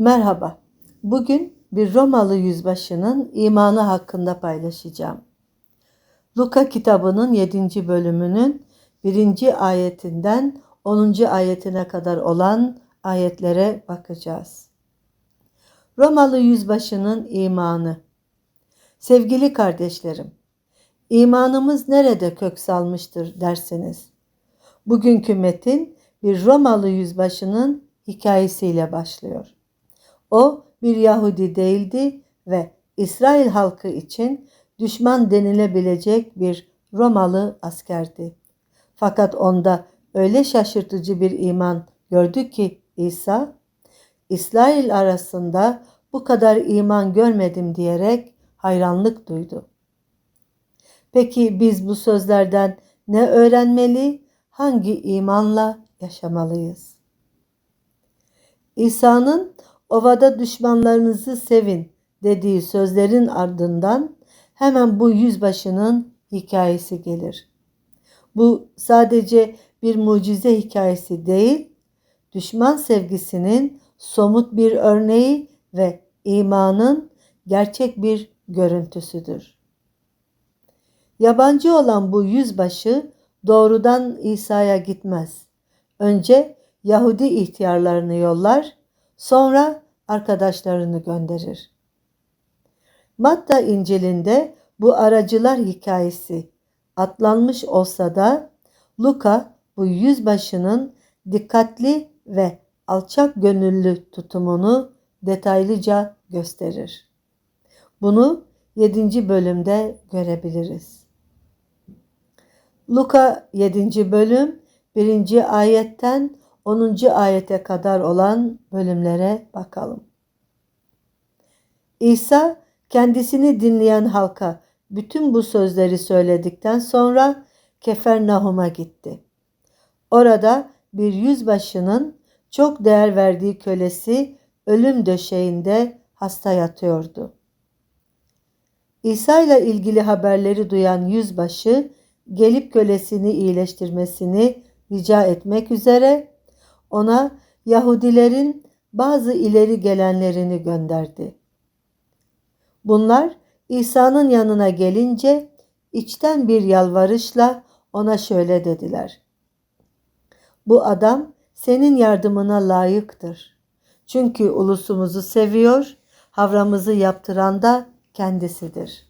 Merhaba. Bugün bir Romalı yüzbaşının imanı hakkında paylaşacağım. Luka kitabının 7. bölümünün 1. ayetinden 10. ayetine kadar olan ayetlere bakacağız. Romalı yüzbaşının imanı. Sevgili kardeşlerim, imanımız nerede kök salmıştır derseniz. Bugünkü metin bir Romalı yüzbaşının hikayesiyle başlıyor. O bir Yahudi değildi ve İsrail halkı için düşman denilebilecek bir Romalı askerdi. Fakat onda öyle şaşırtıcı bir iman gördü ki İsa, İsrail arasında bu kadar iman görmedim diyerek hayranlık duydu. Peki biz bu sözlerden ne öğrenmeli, hangi imanla yaşamalıyız? İsa'nın ovada düşmanlarınızı sevin dediği sözlerin ardından hemen bu yüzbaşının hikayesi gelir. Bu sadece bir mucize hikayesi değil, düşman sevgisinin somut bir örneği ve imanın gerçek bir görüntüsüdür. Yabancı olan bu yüzbaşı doğrudan İsa'ya gitmez. Önce Yahudi ihtiyarlarını yollar, sonra arkadaşlarını gönderir. Matta İncil'inde bu aracılar hikayesi atlanmış olsa da Luka bu yüzbaşının dikkatli ve alçak gönüllü tutumunu detaylıca gösterir. Bunu 7. bölümde görebiliriz. Luka 7. bölüm 1. ayetten 10. ayete kadar olan bölümlere bakalım. İsa kendisini dinleyen halka bütün bu sözleri söyledikten sonra Kefernahum'a gitti. Orada bir yüzbaşının çok değer verdiği kölesi ölüm döşeğinde hasta yatıyordu. İsa ile ilgili haberleri duyan yüzbaşı gelip kölesini iyileştirmesini rica etmek üzere ona Yahudilerin bazı ileri gelenlerini gönderdi. Bunlar İsa'nın yanına gelince içten bir yalvarışla ona şöyle dediler. Bu adam senin yardımına layıktır. Çünkü ulusumuzu seviyor, havramızı yaptıran da kendisidir.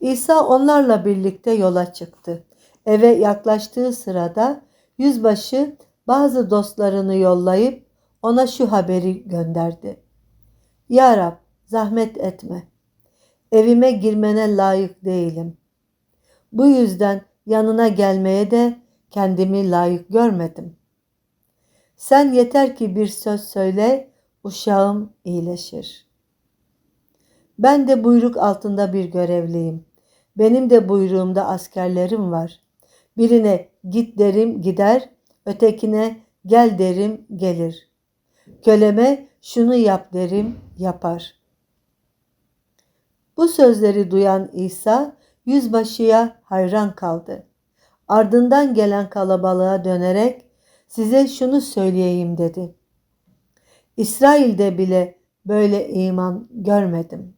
İsa onlarla birlikte yola çıktı. Eve yaklaştığı sırada yüzbaşı bazı dostlarını yollayıp ona şu haberi gönderdi. Ya Rab zahmet etme. Evime girmene layık değilim. Bu yüzden yanına gelmeye de kendimi layık görmedim. Sen yeter ki bir söz söyle, uşağım iyileşir. Ben de buyruk altında bir görevliyim. Benim de buyruğumda askerlerim var. Birine git derim gider, ötekine gel derim gelir. Köleme şunu yap derim yapar. Bu sözleri duyan İsa yüzbaşıya hayran kaldı. Ardından gelen kalabalığa dönerek size şunu söyleyeyim dedi. İsrail'de bile böyle iman görmedim.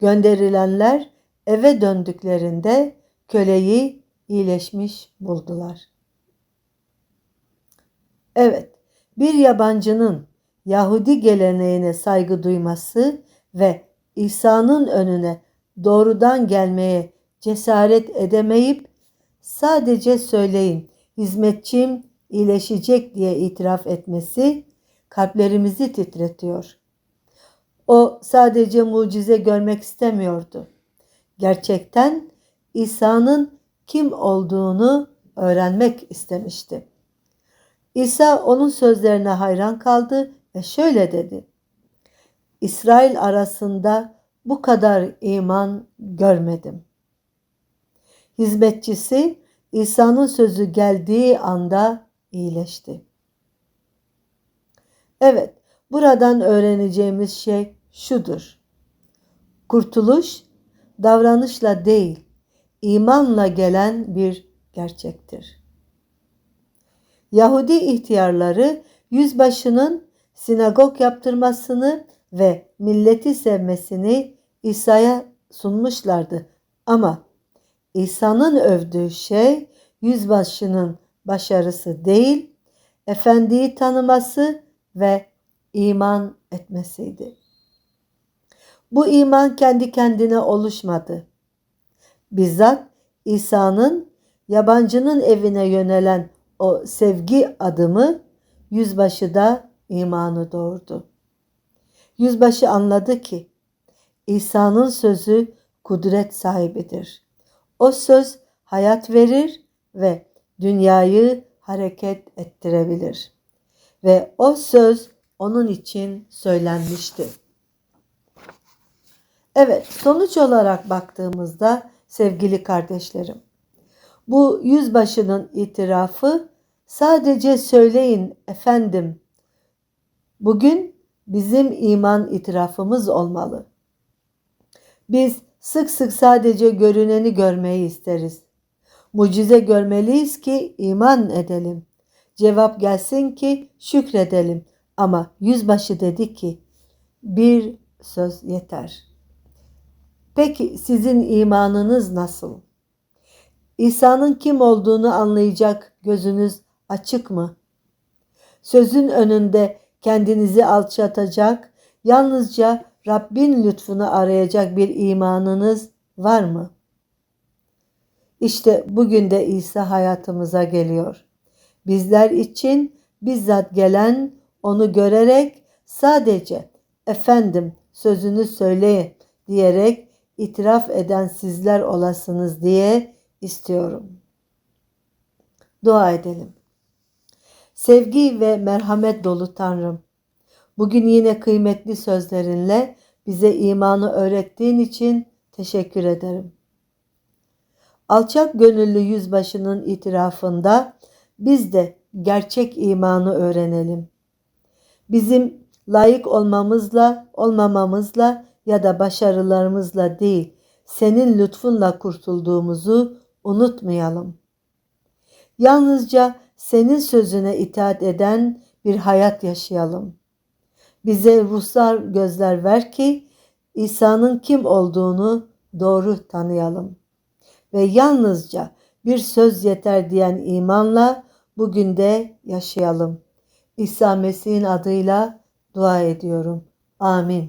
Gönderilenler eve döndüklerinde köleyi iyileşmiş buldular. Evet, bir yabancının Yahudi geleneğine saygı duyması ve İsa'nın önüne doğrudan gelmeye cesaret edemeyip sadece söyleyin hizmetçim iyileşecek diye itiraf etmesi kalplerimizi titretiyor. O sadece mucize görmek istemiyordu. Gerçekten İsa'nın kim olduğunu öğrenmek istemişti. İsa onun sözlerine hayran kaldı ve şöyle dedi. İsrail arasında bu kadar iman görmedim. Hizmetçisi İsa'nın sözü geldiği anda iyileşti. Evet, buradan öğreneceğimiz şey şudur. Kurtuluş davranışla değil, imanla gelen bir gerçektir. Yahudi ihtiyarları yüzbaşının sinagog yaptırmasını ve milleti sevmesini İsa'ya sunmuşlardı. Ama İsa'nın övdüğü şey yüzbaşının başarısı değil, efendiyi tanıması ve iman etmesiydi. Bu iman kendi kendine oluşmadı. Bizzat İsa'nın yabancının evine yönelen o sevgi adımı yüzbaşı da imanı doğurdu. Yüzbaşı anladı ki İsa'nın sözü kudret sahibidir. O söz hayat verir ve dünyayı hareket ettirebilir. Ve o söz onun için söylenmişti. Evet, sonuç olarak baktığımızda sevgili kardeşlerim, bu yüzbaşının itirafı sadece söyleyin efendim. Bugün bizim iman itirafımız olmalı. Biz sık sık sadece görüneni görmeyi isteriz. Mucize görmeliyiz ki iman edelim. Cevap gelsin ki şükredelim. Ama yüzbaşı dedi ki bir söz yeter. Peki sizin imanınız nasıl? İsa'nın kim olduğunu anlayacak gözünüz açık mı? Sözün önünde kendinizi alçatacak, yalnızca Rabbin lütfunu arayacak bir imanınız var mı? İşte bugün de İsa hayatımıza geliyor. Bizler için bizzat gelen onu görerek sadece efendim sözünü söyleyin diyerek itiraf eden sizler olasınız diye istiyorum. Dua edelim. Sevgi ve merhamet dolu Tanrım, bugün yine kıymetli sözlerinle bize imanı öğrettiğin için teşekkür ederim. Alçak gönüllü yüzbaşının itirafında biz de gerçek imanı öğrenelim. Bizim layık olmamızla, olmamamızla ya da başarılarımızla değil, senin lütfunla kurtulduğumuzu unutmayalım. Yalnızca senin sözüne itaat eden bir hayat yaşayalım. Bize ruhsar gözler ver ki İsa'nın kim olduğunu doğru tanıyalım. Ve yalnızca bir söz yeter diyen imanla bugün de yaşayalım. İsa Mesih'in adıyla dua ediyorum. Amin.